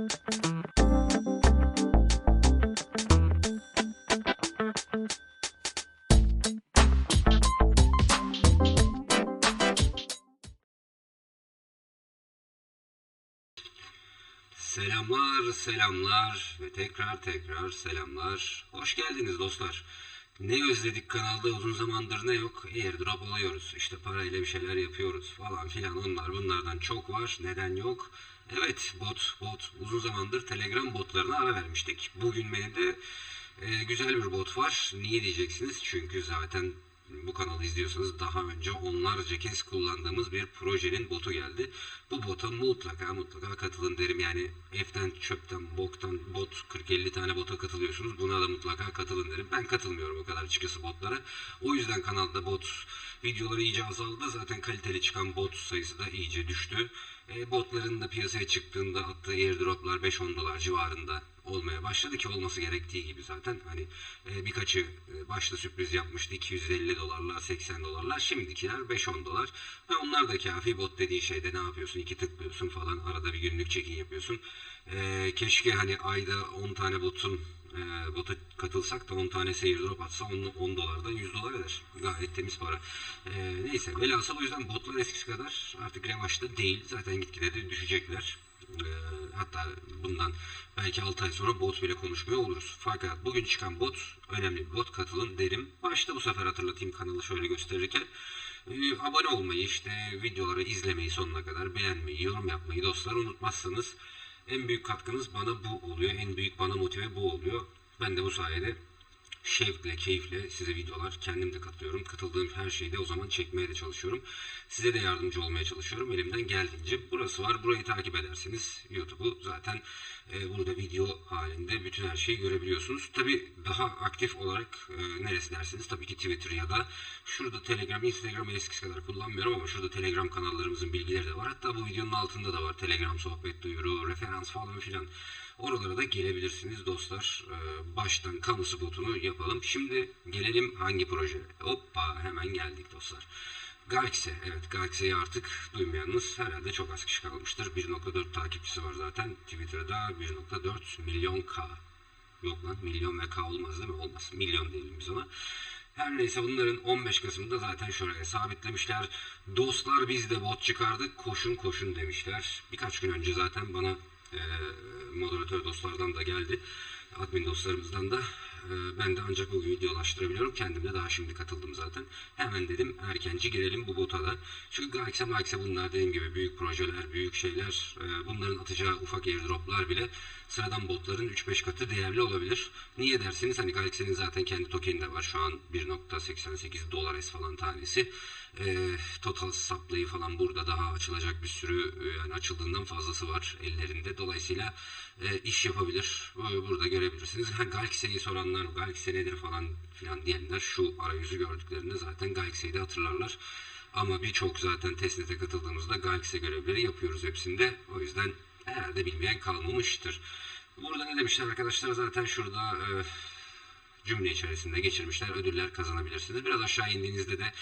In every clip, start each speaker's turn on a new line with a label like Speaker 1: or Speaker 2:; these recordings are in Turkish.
Speaker 1: Selamlar, selamlar ve tekrar tekrar selamlar. Hoş geldiniz dostlar. Ne özledik kanalda uzun zamandır ne yok. Airdrop alıyoruz. İşte parayla bir şeyler yapıyoruz falan filan. Onlar bunlardan çok var. Neden yok? Evet bot bot uzun zamandır Telegram botlarına ara vermiştik. Bugün benim de e, güzel bir bot var. Niye diyeceksiniz? Çünkü zaten bu kanalı izliyorsanız daha önce onlarca kez kullandığımız bir projenin botu geldi. Bu bota mutlaka mutlaka katılın derim. Yani F'ten, çöpten, boktan bot 40-50 tane bota katılıyorsunuz. Buna da mutlaka katılın derim. Ben katılmıyorum o kadar açıkçası botlara. O yüzden kanalda bot videoları iyice azaldı. Zaten kaliteli çıkan bot sayısı da iyice düştü. E, botların da piyasaya çıktığında attığı airdroplar 5-10 dolar civarında olmaya başladı ki olması gerektiği gibi zaten. Hani e, birkaçı e, başta sürpriz yapmıştı. 250 dolarlar 80 dolarlar. Şimdikiler 5-10 dolar. Ve onlar da kafi bot dediği şeyde ne yapıyorsun? İki tıklıyorsun falan. Arada bir günlük check-in yapıyorsun e, keşke hani ayda 10 tane botun e, bota katılsak da 10 tane seyir drop atsa 10, 10 dolardan 100 dolar eder. Gayet temiz para. E, neyse velhasıl o yüzden botlar eskisi kadar artık revaçta değil. Zaten gitgide de düşecekler. E, hatta bundan belki 6 ay sonra bot bile konuşmuyor oluruz. Fakat bugün çıkan bot önemli bot katılın derim. Başta bu sefer hatırlatayım kanalı şöyle gösterirken. E, abone olmayı işte videoları izlemeyi sonuna kadar beğenmeyi yorum yapmayı dostlar unutmazsanız en büyük katkınız bana bu oluyor. En büyük bana motive bu oluyor. Ben de bu sayede şevkle, keyifle size videolar kendim de katılıyorum. Katıldığım her şeyi de o zaman çekmeye de çalışıyorum. Size de yardımcı olmaya çalışıyorum elimden geldiğince. Burası var. Burayı takip ederseniz YouTube'u zaten e, burada video halinde bütün her şeyi görebiliyorsunuz. Tabi daha aktif olarak e, neresi dersiniz? Tabii ki Twitter ya da şurada Telegram, Instagram'ı eskisi kadar kullanmıyorum ama şurada Telegram kanallarımızın bilgileri de var. Hatta bu videonun altında da var. Telegram sohbet duyuru, referans falan filan. Oralara da gelebilirsiniz dostlar. Ee, baştan kamu spotunu yapalım. Şimdi gelelim hangi proje? Hoppa hemen geldik dostlar. Galxe, evet Galxe'yi artık duymayanınız herhalde çok az kişi kalmıştır. 1.4 takipçisi var zaten. Twitter'da 1.4 milyon K. Yok lan milyon ve K olmaz değil mi? Olmaz. Milyon diyelim biz ona. Her neyse bunların 15 Kasım'da zaten şöyle sabitlemişler. Dostlar biz de bot çıkardık koşun koşun demişler. Birkaç gün önce zaten bana e, moderatör dostlardan da geldi. Admin dostlarımızdan da. E, ben de ancak bugün videolaştırabiliyorum. Kendim de daha şimdi katıldım zaten. Hemen dedim erkenci girelim bu bota da. Çünkü Galaxy Galaxy bunlar dediğim gibi büyük projeler, büyük şeyler. E, bunların atacağı ufak airdroplar bile sıradan botların 3-5 katı değerli olabilir. Niye derseniz hani Galaxy'nin zaten kendi tokeni de var. Şu an 1.88 dolar falan tanesi. E, total supply'ı falan burada daha açılacak bir sürü e, yani açıldığından fazlası var ellerinde. Dolayısıyla e, iş yapabilir. E, burada görebilirsiniz. Ha, Galaxy'yi soranlar, Galaxy nedir falan filan diyenler şu arayüzü gördüklerinde zaten Galaxy'yi de hatırlarlar. Ama birçok zaten testnete katıldığımızda Galaxy görevleri yapıyoruz hepsinde. O yüzden herhalde bilmeyen kalmamıştır. Burada ne demişler arkadaşlar zaten şurada e, cümle içerisinde geçirmişler. Ödüller kazanabilirsiniz. Biraz aşağı indiğinizde de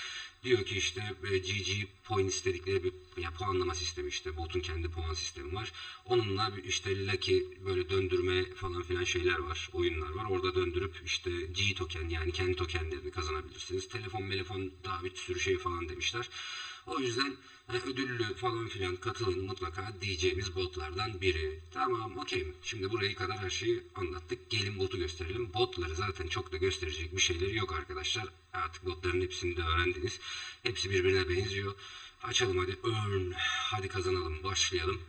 Speaker 1: diyor ki işte e, GG points dedikleri bir ya, puanlama sistemi işte botun kendi puan sistemi var. Onunla işte lucky böyle döndürme falan filan şeyler var. Oyunlar var. Orada döndürüp işte G token yani kendi tokenlerini kazanabilirsiniz. Telefon, telefon daha bir sürü şey falan demişler. O yüzden e, ödüllü falan filan katılın mutlaka diyeceğimiz botlardan biri. Tamam okey. Şimdi burayı kadar her şeyi anlattık. Gelin botu gösterelim. Botları zaten çok da gösterecek bir şeyleri yok arkadaşlar. Artık botların hepsini de öğrendiniz. Hepsi birbirine benziyor. Açalım hadi earn. Hadi kazanalım. Başlayalım.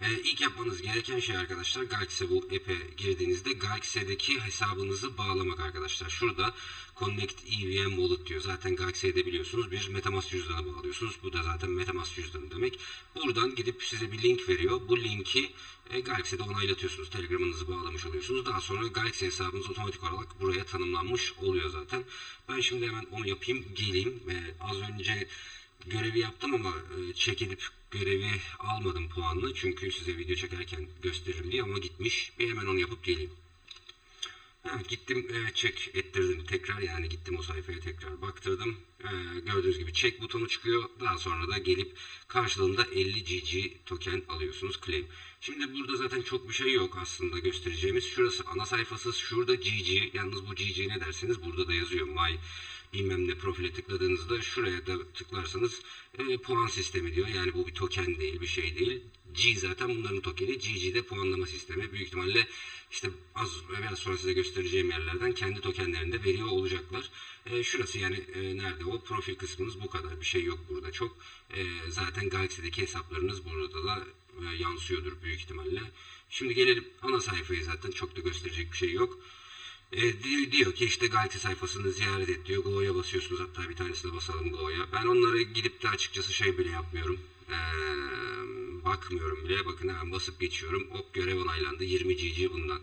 Speaker 1: Ee, ilk yapmanız gereken şey arkadaşlar Galaxy bu app'e girdiğinizde Galaxy'deki hesabınızı bağlamak arkadaşlar. Şurada Connect EVM Wallet diyor. Zaten Galaxy'de biliyorsunuz bir Metamask cüzdanı bağlıyorsunuz. Bu da zaten Metamask cüzdanı demek. Buradan gidip size bir link veriyor. Bu linki e, Galaxy'de onaylatıyorsunuz. Telegram'ınızı bağlamış oluyorsunuz. Daha sonra Galaxy hesabınız otomatik olarak buraya tanımlanmış oluyor zaten. Ben şimdi hemen onu yapayım. Geleyim. E, az önce görevi yaptım ama e, edip görevi almadım puanını. Çünkü size video çekerken gösteririm diye ama gitmiş. Bir hemen onu yapıp geleyim. Evet, gittim e, check ettirdim tekrar yani gittim o sayfaya tekrar baktırdım. E, gördüğünüz gibi check butonu çıkıyor. Daha sonra da gelip karşılığında 50 GG token alıyorsunuz claim. Şimdi burada zaten çok bir şey yok aslında göstereceğimiz. Şurası ana sayfası. Şurada GG. Yalnız bu GG ne derseniz burada da yazıyor. My bilmem ne profile tıkladığınızda şuraya da tıklarsanız e, puan sistemi diyor. Yani bu bir token değil bir şey değil. G zaten bunların tokeni. GG de puanlama sistemi. Büyük ihtimalle işte az biraz sonra size göstereceğim yerlerden kendi tokenlerini de veriyor olacaklar. E, şurası yani e, nerede o profil kısmınız bu kadar. Bir şey yok burada çok. E, zaten Galaxy'deki hesaplarınız burada da e, yansıyordur büyük ihtimalle. Şimdi gelelim ana sayfayı zaten çok da gösterecek bir şey yok. E, diyor, diyor ki işte Galaxy sayfasını ziyaret et diyor. Go'ya basıyorsunuz hatta bir tanesine basalım Go'ya. Ben onlara gidip de açıkçası şey bile yapmıyorum. E, bakmıyorum bile. Bakın hemen basıp geçiyorum. Hop görev onaylandı. 20 GG bundan.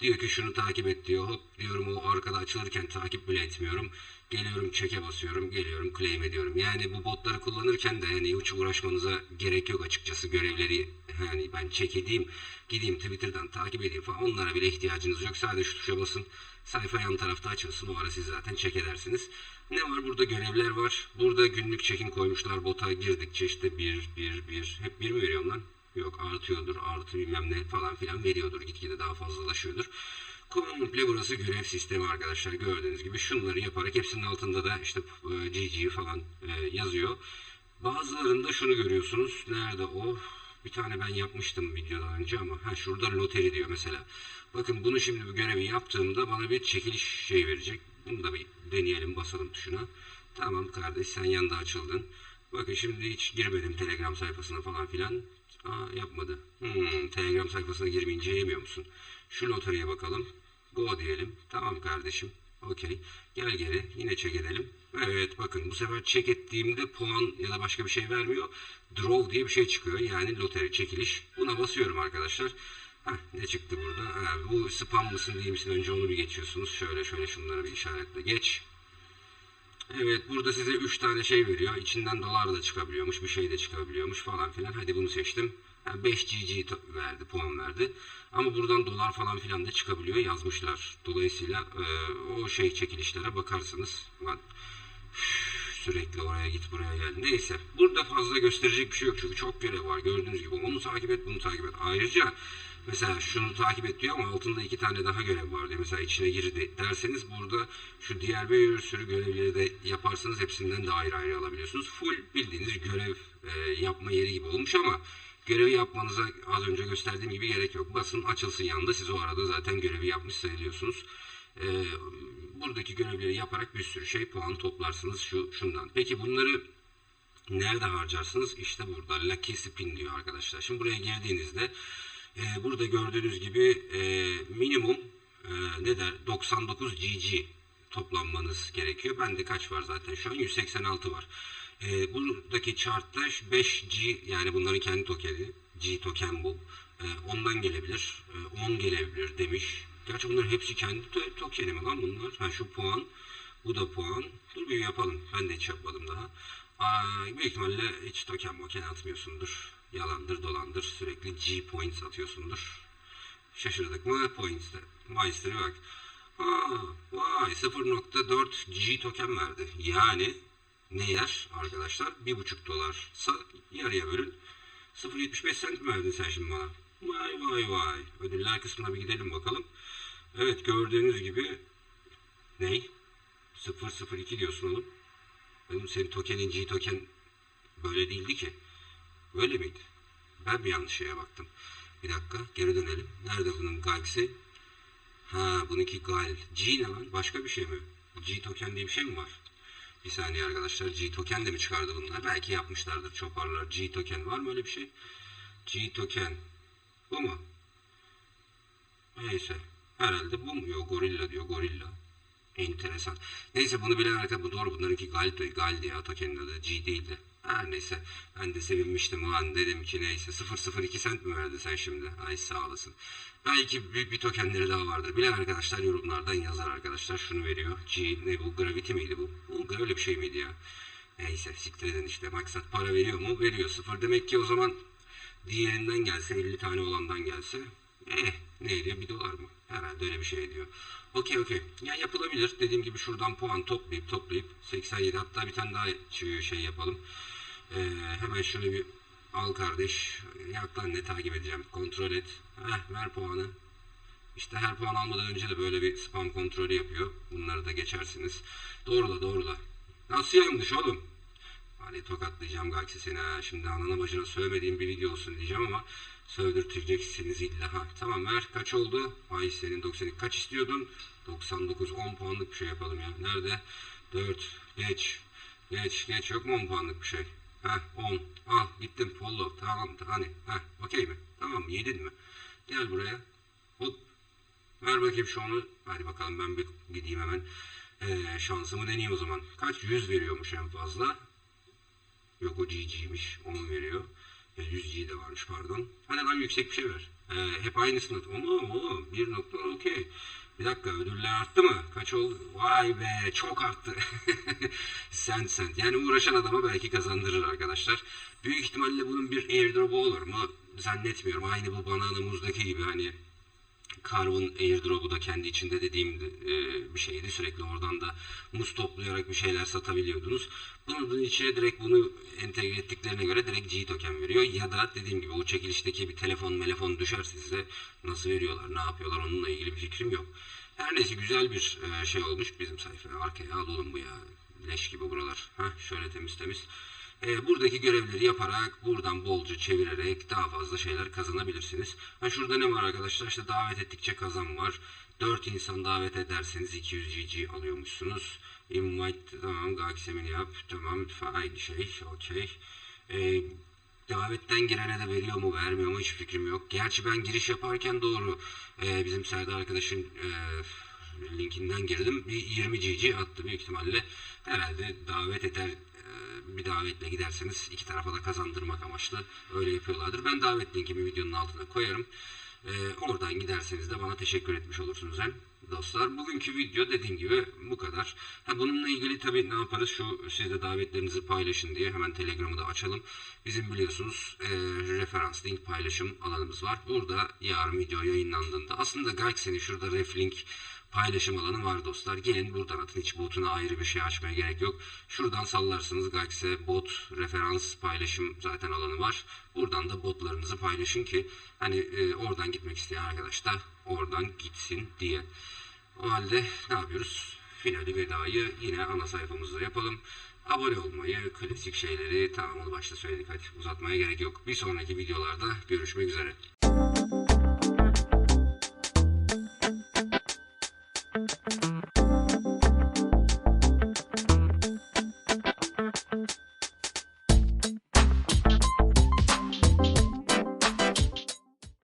Speaker 1: Diyor ki şunu takip et diyor. Hop diyorum o arkada açılırken takip bile etmiyorum. Geliyorum çeke basıyorum. Geliyorum claim ediyorum. Yani bu botları kullanırken de yani hiç uğraşmanıza gerek yok açıkçası görevleri yani ben çek edeyim gideyim Twitter'dan takip edeyim falan onlara bile ihtiyacınız yok. Sadece şu tuşa basın sayfa yan tarafta açılsın o ara siz zaten çek edersiniz. Ne var burada görevler var. Burada günlük çekim koymuşlar bota girdikçe işte bir bir bir hep bir mi veriyorum lan? Yok artıyordur artı bilmem ne falan filan veriyordur gitgide daha fazlalaşıyordur. Komple burası görev sistemi arkadaşlar gördüğünüz gibi şunları yaparak hepsinin altında da işte e, GG falan e, yazıyor. Bazılarında şunu görüyorsunuz. Nerede o? Bir tane ben yapmıştım videodan önce ama ha şurada loteri diyor mesela. Bakın bunu şimdi bu görevi yaptığımda bana bir çekiliş şey verecek. Bunu da bir deneyelim basalım tuşuna. Tamam kardeş sen yanında açıldın. Bakın şimdi hiç girmedim Telegram sayfasına falan filan. Aa yapmadı. Hmm, Telegram sayfasına girmeyince yemiyor musun? Şu loteriye bakalım. Go diyelim. Tamam kardeşim. Okey. Gel geri. Yine çek edelim. Evet bakın bu sefer çek ettiğimde puan ya da başka bir şey vermiyor. Draw diye bir şey çıkıyor. Yani loteri çekiliş. Buna basıyorum arkadaşlar. Heh, ne çıktı burada? Ha, bu spam mısın değil misin? Önce onu bir geçiyorsunuz. Şöyle şöyle şunları bir işaretle geç. Evet burada size 3 tane şey veriyor. İçinden dolar da çıkabiliyormuş, bir şey de çıkabiliyormuş falan filan. Hadi bunu seçtim. Yani 5 GG verdi, puan verdi. Ama buradan dolar falan filan da çıkabiliyor yazmışlar. Dolayısıyla e, o şey çekilişlere bakarsınız. Üf, sürekli oraya git buraya gel. Neyse. Burada fazla gösterecek bir şey yok. Çünkü çok görev var. Gördüğünüz gibi onu takip et, bunu takip et. Ayrıca mesela şunu takip et diyor ama altında iki tane daha görev var diyor. Mesela içine girdi derseniz burada şu diğer bir sürü görevleri de yaparsanız hepsinden de ayrı ayrı alabiliyorsunuz. Full bildiğiniz görev e, yapma yeri gibi olmuş ama görevi yapmanıza az önce gösterdiğim gibi gerek yok. Basın açılsın yanında siz o arada zaten görevi yapmış sayılıyorsunuz. E, buradaki görevleri yaparak bir sürü şey puan toplarsınız şu şundan. Peki bunları Nerede harcarsınız? İşte burada Lucky Spin diyor arkadaşlar. Şimdi buraya girdiğinizde e, burada gördüğünüz gibi e, minimum e, ne der 99 GG toplanmanız gerekiyor. Bende kaç var zaten şu an 186 var. E, buradaki chartta 5G yani bunların kendi tokeni G token bu. E, ondan gelebilir. E, 10 gelebilir demiş. Gerçi bunların hepsi kendi to- tokeni mi lan bunlar? Ha şu puan. Bu da puan. Dur bir yapalım. Ben de hiç yapmadım daha. Aa, büyük ihtimalle hiç token moken atmıyorsundur. Yalandır dolandır. Sürekli G points atıyorsundur. Şaşırdık mı? Points de. Meister'ı bak. Aa, vay 0.4 G token verdi. Yani ne yer arkadaşlar? 1.5 dolarsa yarıya bölün. 0.75 cent mi verdin sen şimdi bana? Vay vay vay. Ödüller kısmına bir gidelim bakalım. Evet gördüğünüz gibi ney? 002 diyorsun oğlum. Benim senin tokenin G token böyle değildi ki. Böyle miydi? Ben mi yanlış şeye baktım? Bir dakika geri dönelim. Nerede bunun Galaxy? Ha bununki Gal. G ne lan? Başka bir şey mi? G token diye bir şey mi var? Bir saniye arkadaşlar. G token de mi çıkardı bunlar? Belki yapmışlardır çoparlar. G token var mı öyle bir şey? G token. Bu mu? Neyse. Herhalde bu mu? Yok gorilla diyor. Gorilla. Enteresan. Neyse bunu bilen arkadaşlar bu doğru. Bunlarınki Gal, Gal'di ya. Token'in adı G değildi. Her neyse. Ben de sevinmiştim ulan dedim ki neyse 002 cent mi verdin sen şimdi? Ay sağ olasın. Belki büyük bir tokenleri daha vardır. Bilen arkadaşlar yorumlardan yazar arkadaşlar. Şunu veriyor. G ne bu? Gravity miydi bu? Bu öyle bir şey miydi ya? Neyse siktir edin işte. Maksat para veriyor mu? Veriyor. Sıfır demek ki o zaman diğerinden gelse 50 tane olandan gelse eh ne ediyor? Bir dolar mı? Herhalde öyle bir şey ediyor. Okey okey. Ya yapılabilir. Dediğim gibi şuradan puan toplayıp toplayıp 87 hatta bir tane daha şey yapalım. Ee, hemen şöyle bir Al kardeş. Yaktan ne takip edeceğim. Kontrol et. Heh, ver puanı. İşte her puan almadan önce de böyle bir spam kontrolü yapıyor. Bunları da geçersiniz. Doğrula doğrula. Nasıl yanlış oğlum? Hani tokatlayacağım Gaksi seni ha. Şimdi anana bacına sövmediğim bir video olsun diyeceğim ama sövdürteceksiniz illa ha. Tamam ver kaç oldu? Ay senin 92 kaç istiyordun? 99 10 puanlık bir şey yapalım ya. Nerede? 4 geç. Geç geç yok mu 10 puanlık bir şey? Heh 10 al gittim Pollo tamam hani heh okey mi? Tamam yedin mi? Gel buraya. Hop Ver bakayım şu onu. Hadi bakalım ben bir gideyim hemen. Ee, şansımı deneyeyim o zaman. Kaç? 100 veriyormuş en fazla. Yok o GG'ymiş. 10 veriyor. E, 100 G de varmış pardon. Hadi lan yüksek bir şey ver. Ee, hep aynısını. Oo, oo, bir nokta okey. Bir dakika ödüller arttı mı? Kaç oldu? Vay be çok arttı. sent sent. Yani uğraşan adama belki kazandırır arkadaşlar. Büyük ihtimalle bunun bir airdrop'u olur mu? Zannetmiyorum. Aynı bu banana muzdaki gibi hani Carv'ın airdrop'u da kendi içinde dediğim e, bir şeydi. Sürekli oradan da muz toplayarak bir şeyler satabiliyordunuz. Bunun içine direkt bunu entegre ettiklerine göre direkt G token veriyor. Ya da dediğim gibi o çekilişteki bir telefon telefon düşerse size nasıl veriyorlar, ne yapıyorlar onunla ilgili bir fikrim yok. Her neyse güzel bir e, şey olmuş bizim sayfaya. Arkaya alalım bu ya. Leş gibi buralar. Heh, şöyle temiz temiz. E, buradaki görevleri yaparak buradan bolca çevirerek daha fazla şeyler kazanabilirsiniz. Ha, şurada ne var arkadaşlar? İşte davet ettikçe kazan var. 4 insan davet ederseniz 200 GG alıyormuşsunuz. Invite tamam Gaksemini yap. Tamam aynı şey. Okey. E, davetten girene de veriyor mu vermiyor mu hiç fikrim yok. Gerçi ben giriş yaparken doğru e, bizim Serdar arkadaşın e, linkinden girdim. Bir 20 GG attı büyük ihtimalle. Herhalde davet eder bir davetle giderseniz iki tarafa da kazandırmak amaçlı öyle yapıyorlardır. Ben davet linkimi videonun altına koyarım. E, oradan giderseniz de bana teşekkür etmiş olursunuz hem dostlar. Bugünkü video dediğim gibi bu kadar. Ha, bununla ilgili tabii ne yaparız? Şu siz de davetlerinizi paylaşın diye hemen Telegram'ı da açalım. Bizim biliyorsunuz e, referans link paylaşım alanımız var. Burada yarın video yayınlandığında aslında Galaxy'nin şurada ref link paylaşım alanı var dostlar. Gelin buradan atın hiç botuna ayrı bir şey açmaya gerek yok. Şuradan sallarsınız Galaxy bot referans paylaşım zaten alanı var. Buradan da botlarınızı paylaşın ki hani e, oradan gitmek isteyen arkadaş da oradan gitsin diye. O halde ne yapıyoruz? Finali vedayı yine ana sayfamızda yapalım. Abone olmayı, klasik şeyleri tamam onu başta söyledik hadi uzatmaya gerek yok. Bir sonraki videolarda görüşmek üzere.